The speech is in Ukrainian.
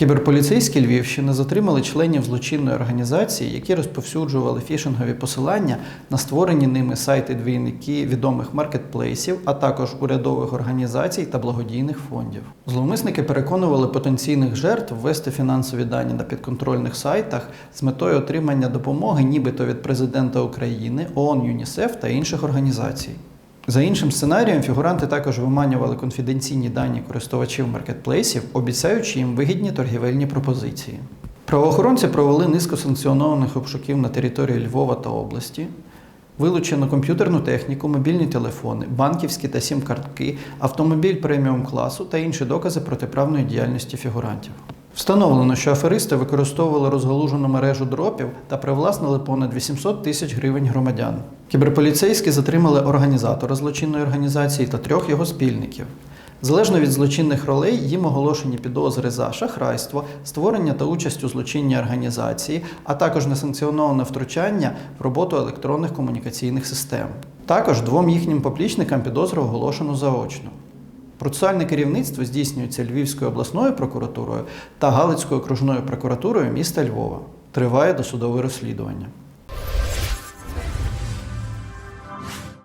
Кіберполіцейські Львівщини затримали членів злочинної організації, які розповсюджували фішингові посилання на створені ними сайти двійники відомих маркетплейсів, а також урядових організацій та благодійних фондів. Зловмисники переконували потенційних жертв ввести фінансові дані на підконтрольних сайтах з метою отримання допомоги, нібито від президента України, ООН, ЮНІСЕФ та інших організацій. За іншим сценарієм, фігуранти також виманювали конфіденційні дані користувачів маркетплейсів, обіцяючи їм вигідні торгівельні пропозиції. Правоохоронці провели низку санкціонованих обшуків на території Львова та області. Вилучено комп'ютерну техніку, мобільні телефони, банківські та сім-картки, автомобіль преміум класу та інші докази протиправної діяльності фігурантів. Встановлено, що аферисти використовували розгалужену мережу дропів та привласнили понад 800 тисяч гривень громадян. Кіберполіцейські затримали організатора злочинної організації та трьох його спільників. Залежно від злочинних ролей, їм оголошені підозри за шахрайство, створення та участь у злочинній організації, а також несанкціоноване втручання в роботу електронних комунікаційних систем. Також двом їхнім поплічникам підозру оголошено заочно. Процесуальне керівництво здійснюється Львівською обласною прокуратурою та Галицькою окружною прокуратурою міста Львова. Триває досудове розслідування.